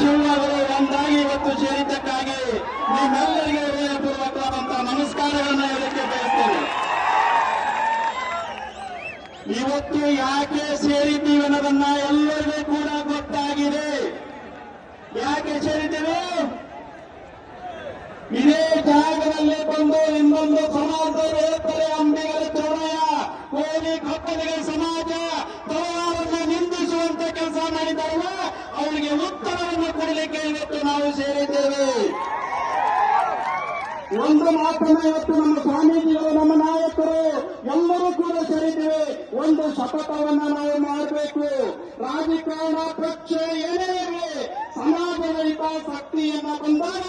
ಶಿವನವರು ಒಂದಾಗಿ ಇವತ್ತು ಸೇರಿದ್ದಕ್ಕಾಗಿ ನಿಮ್ಮೆಲ್ಲರಿಗೆ ಹೃದಯಪೂರ್ವಕವಾದಂತಹ ನಮಸ್ಕಾರಗಳನ್ನು ಹೇಳಕ್ಕೆ ಬಯಸ್ತೇನೆ. ಇವತ್ತು ಯಾಕೆ ಸೇರಿದ್ದೀವಿ ಅನ್ನೋದನ್ನ ಎಲ್ಲರಿಗೂ ಕೂಡ ಗೊತ್ತಾಗಿದೆ. ಯಾಕೆ ಸೇರಿದ್ದೇವೆ? ಇದೇ ಜಾಗದಲ್ಲಿ ಬಂದು ಇನ್ನೊಂದು ಸಮಾಜದವರು ಹೇಳ್ತಾರೆ, ಅಂಬಿಗರ ಚೌಡಯ್ಯ. ಕೋಲಿ ಕಪ್ಪಲಿಗೆ ಸಮಾಜ ತಲವಾರನ್ನ ನಿಂದಿಸುವಂತ ಕೆಲಸ ಮಾಡಿದಾರಲ್ಲ ಅವರಿಗೆ ಕೊಡಲಿಕ್ಕೆ ಇವತ್ತು ನಾವು ಸೇರಿದ್ದೇವೆ. ಒಂದು ಮಾತನ್ನು ಇವತ್ತು ನಮ್ಮ ಸ್ವಾಮೀಜಿಗಳು, ನಮ್ಮ ನಾಯಕರು ಎಲ್ಲರೂ ಕೂಡ ಸೇರಿದ್ದೇವೆ. ಒಂದು ಶಪಥವನ್ನು ನಾವು ಮಾಡಬೇಕು. ರಾಜಕಾರಣ ಪಕ್ಷ ಏನೇ ಇರಲಿ ಸಮಾಜದ ಹಿತಾಸಕ್ತಿಯನ್ನ ಬಂದಾಗ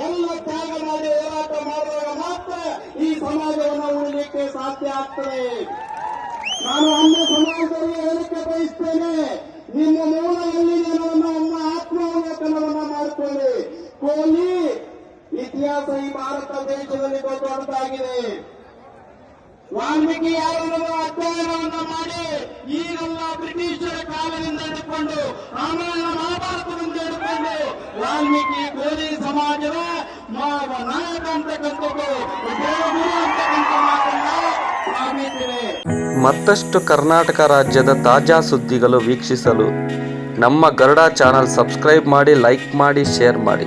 ಎಲ್ಲ ತ್ಯಾಗ ಮಾಡಿ ಹೋರಾಟ ಮಾಡುವಾಗ ಮಾತ್ರ ಈ ಸಮಾಜವನ್ನು ಉಳಿಲಿಕ್ಕೆ ಸಾಧ್ಯ ಆಗ್ತದೆ. ನಾನು ಅನ್ಯ ಸಮಾಜದಲ್ಲಿ ಹೇಳಿಕೆ ಬಯಸ್ತೇನೆ. ನಿಮ್ಮ ಕೋಹ್ಲಿ ಇತಿಹಾಸ ಈ ಭಾರತ ದೇಶದಲ್ಲಿ ದೊಡ್ಡದಾಗಿದೆ ವಾಲ್ಮೀಕಿ ಯಾರನ್ನು ಅಧ್ಯಯನವನ್ನು ಮಾಡಿ ಈಗೆಲ್ಲ ಬ್ರಿಟಿಷರ ಕಾಲದಿಂದ ಹಿಡ್ಕೊಂಡು ರಾಮಾಯಣ ಮಹಾಭಾರತದಿಂದ ಹಿಡ್ಕೊಂಡು ವಾಲ್ಮೀಕಿ ಗೋಲಿ ಸಮಾಜದ ಮಾವ ನಾಯಕ ಅಂತಕ್ಕಂಥದ್ದು ಮತ್ತಷ್ಟು ಕರ್ನಾಟಕ ರಾಜ್ಯದ ತಾಜಾ ಸುದ್ದಿಗಳು ವೀಕ್ಷಿಸಲು ನಮ್ಮ ಗರುಡ ಚಾನಲ್ ಸಬ್ಸ್ಕ್ರೈಬ್ ಮಾಡಿ, ಲೈಕ್ ಮಾಡಿ, ಶೇರ್ ಮಾಡಿ.